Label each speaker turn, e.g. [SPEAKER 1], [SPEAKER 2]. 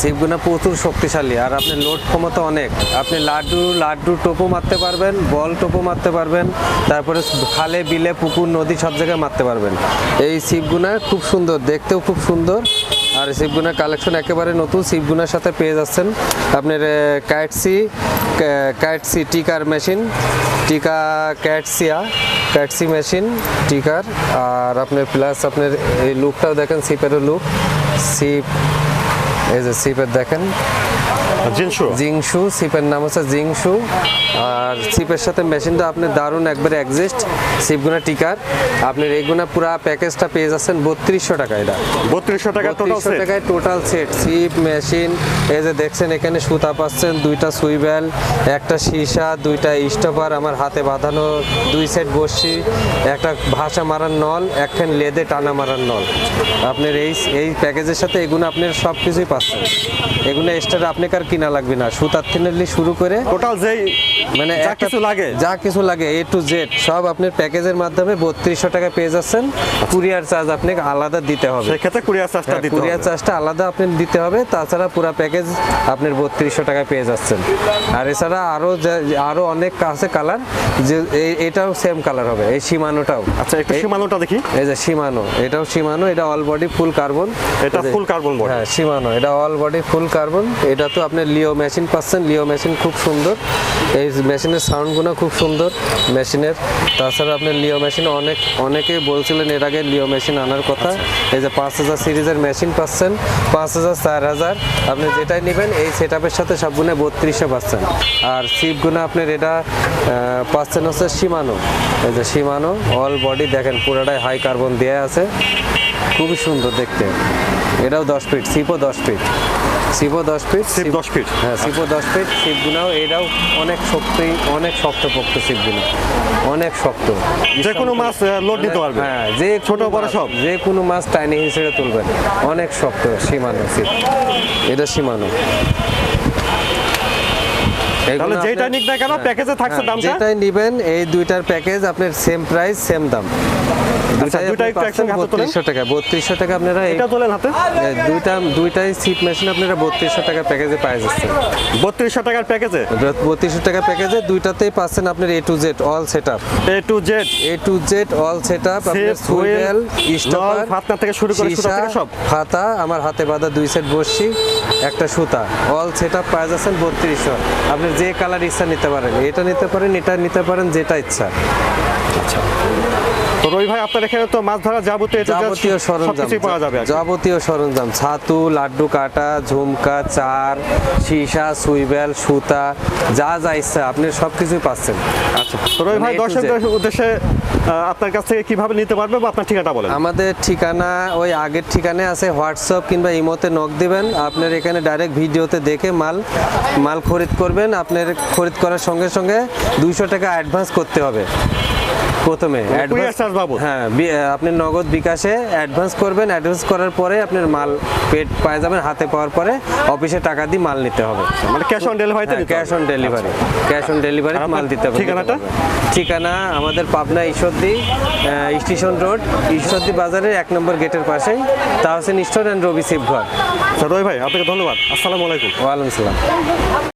[SPEAKER 1] সিপগুনা প্রচুর শক্তিশালী আর আপনি লোড ক্ষমতা অনেক। আপনি লাড্ডু লাড্ডু টোপো মারতে পারবেন, বল টোপো মারতে পারবেন, তারপরে খালে, বিলে, পুকুর, নদী সব জায়গায় মারতে পারবেন। এই সিপগুনা খুব সুন্দর, দেখতেও খুব সুন্দর। আর সিপগুনার কালেকশন একেবারে নতুন সিপগুনার সাথে পেয়ে যাচ্ছেন আপনার ক্যাটসি ক্যাটসি টিকার মেশিন, টিকা ক্যাটসিয়া ক্যাটসি মেশিন, টিকার, আর আপনার প্লাস আপনার এই লুকটাও দেখেন সিপেরও লুক সিপ এই যে সিপের দেখেন।
[SPEAKER 2] জিংশু
[SPEAKER 1] জিংশু সিপের নাম হচ্ছে জিংশু আর সিপের সাথে মেশিনটা আপনি দারুণ একবারে এক্সিস্ট সিপগুনা টিকার। আপনার এইগুনা পুরা প্যাকেজটা পেয়ে যাচ্ছেন বত্রিশশো টাকা এটা।
[SPEAKER 2] বত্রিশশো টাকা টোটাল
[SPEAKER 1] বত্রিশশো টাকায় টোটাল সেট সিপ মেশিন এই যে দেখছেন এখানে সুতা পাচ্ছেন দুইটা সুইবেল একটা সীসা দুইটা স্টপার আমার হাতে বাঁধানো দুই সেট বসি একটা ভাষা মারার নল একখান লেদে টানা মারার নল। আপনার এই এই প্যাকেজের সাথে এগুলো আপনার সব কিছুই পাচ্ছেন এগুলো এক্সট্রা আপনাকে আর কিনা লাগবে না। সুতার থেকে শুরু করে
[SPEAKER 2] টোটাল যেই
[SPEAKER 1] মানে
[SPEAKER 2] যা কিছু লাগে।
[SPEAKER 1] যা কিছু লাগে এ টু জেড সব আপনার প্যাকেজের মাধ্যমে বত্রিশশো টাকা পেয়ে যাচ্ছেন। কুরিয়ার চার্জ আপনাকে আলাদা দিতে হবে।
[SPEAKER 2] সেক্ষেত্রে কুরিয়ার চার্জটা দিতে
[SPEAKER 1] কুরিয়ার চার্জটা আলাদা আপনি দিতে হবে তাছাড়া পুরো প্যাকেজ আপনার বত্রিশশো টাকায় পেয়ে যাচ্ছেন। আর এছাড়া আরও আরও অনেক আছে কালার যে এটাও সেম কালার হবে এই সীমানোটাও।
[SPEAKER 2] আচ্ছা একটু সীমানোটা দেখি।
[SPEAKER 1] এই যে সীমানো এটাও সীমানো এটা অল বডি ফুল কার্বন
[SPEAKER 2] এটা ফুল কার্বন বডি
[SPEAKER 1] হ্যাঁ সীমানো এটা অল বডি ফুল কার্বন এটা তো আপনি লিও মেশিন পাচ্ছেন লিও মেশিন খুব সুন্দর। এই মেশিনের সাউন্ডগুলো খুব সুন্দর মেশিনের। তাছাড়া আপনার লিও মেশিন অনেক অনেকেই বলছিলেন এর আগে লিও মেশিন আনার কথা। এই যে পাঁচ হাজার সিরিজের মেশিন পাচ্ছেন, পাঁচ হাজার, চার হাজার। আপনি যেটাই নেবেন, এই সেট সাথে সবগুলো বত্রিশে পাচ্ছেন। আর সিপগুলো আপনার এটা পাচ্ছেন হচ্ছে সীমানো এই যে সীমানো অল বডি দেখেন, পুরোটাই হাই কার্বন দেওয়া আছে। খুবই সুন্দর দেখতে। এটাও দশ ফিট সিপও দশ ফিট সিপও দশ ফিট
[SPEAKER 2] সিপ 10 ফিট।
[SPEAKER 1] হ্যাঁ সিপো দশ ফিট সিপগুলাও এটাও অনেক শক্তি অনেক শক্তপোক্ত সিপগুলো অনেক শক্ত।
[SPEAKER 2] যে কোনো মাছ লোড নিতে পারবে।
[SPEAKER 1] হ্যাঁ যে
[SPEAKER 2] ছোট বড় সব?
[SPEAKER 1] যে কোনো মাছ টাইনি হিসেবে তুলবে অনেক শক্ত সীমানো সিপ এটা সীমানো।
[SPEAKER 2] তাহলে যেটা নিক না কেন প্যাকেজে থাকছে
[SPEAKER 1] হ্যাঁ,
[SPEAKER 2] দামটা।
[SPEAKER 1] যেটাই নিবেন এই দুইটার প্যাকেজ আপনার সেম প্রাইস সেম দাম।
[SPEAKER 2] আচ্ছা, দুইটা একটু একসঙ্গে হাতে তোলেন।
[SPEAKER 1] বত্রিশশো টাকা বত্রিশশো টাকা আপনারা
[SPEAKER 2] এটা তোলেন হাতে।
[SPEAKER 1] দুইটা দুইটাই সিট মেশিন আপনারা বত্রিশশো টাকা প্যাকেজে পাই যাচ্ছেন।
[SPEAKER 2] বত্রিশশো টাকার প্যাকেজে
[SPEAKER 1] বত্রিশশো টাকা প্যাকেজে দুইটাতেই পাচ্ছেন আপনার A to Z all set up
[SPEAKER 2] A to Z
[SPEAKER 1] A to Z all set up swivel stopper
[SPEAKER 2] ফাতনা থেকে শুরু করে সব?
[SPEAKER 1] ফাতা আমার হাতে বাঁধা দুই সেট বসছি একটা সুতা। অল সেট আপ পাওয়া যাচ্ছেন বত্রিশশো। আপনি যে কালার ইচ্ছা নিতে পারেন। এটা নিতে পারেন, এটা নিতে পারেন, যেটা ইচ্ছা।
[SPEAKER 2] তো রবি ভাই আপনার এখানে তো মাছ ধরা যাবতীয়
[SPEAKER 1] যাবতীয় সরঞ্জাম
[SPEAKER 2] পাওয়া যাবে
[SPEAKER 1] যাবতীয় সরঞ্জাম ছাতু লাড্ডু কাটা ঝুমকা চার সীসা সুইবেল সুতা যা যা ইচ্ছা আপনি সব কিছুই পাচ্ছেন।
[SPEAKER 2] আচ্ছা রবি ভাই দর্শকদের উদ্দেশ্যে আপনার কাছ থেকে কীভাবে নিতে পারবে বা আপনার ঠিকানা বলেন।
[SPEAKER 1] আমাদের ঠিকানা ওই আগের ঠিকানায় আছে হোয়াটসঅ্যাপ কিংবা ইমোতে নক দিবেন। আপনার এখানে ডাইরেক্ট ভিডিওতে দেখে মাল মাল খরিদ করবেন। আপনার খরিদ করার সঙ্গে সঙ্গে দুইশো টাকা অ্যাডভান্স করতে হবে। প্রথমে? হ্যাঁ আপনি নগদ বিকাশে অ্যাডভান্স করবেন অ্যাডভান্স করার পরে আপনার মাল পেট পায়ে যাবেন হাতে পাওয়ার পরে অফিসে টাকা দিয়ে মাল নিতে হবে।
[SPEAKER 2] মানে ক্যাশ অন ডেলিভারিতে নিতে
[SPEAKER 1] cash on delivery cash on delivery মাল দিতে হবে
[SPEAKER 2] ঠিকানাটা?
[SPEAKER 1] ঠিকানা আমাদের পাবনা ঈশ্বরদী স্টেশন রোড ঈশ্বরদী বাজারের এক নম্বর গেটের পাশেই তাহসেন স্টোর অ্যান্ড রবি শিবঘর।
[SPEAKER 2] আচ্ছা রবি ভাই আপনাকে ধন্যবাদ। আসসালামু আলাইকুম।
[SPEAKER 1] ওয়ালাইকুম সালাম।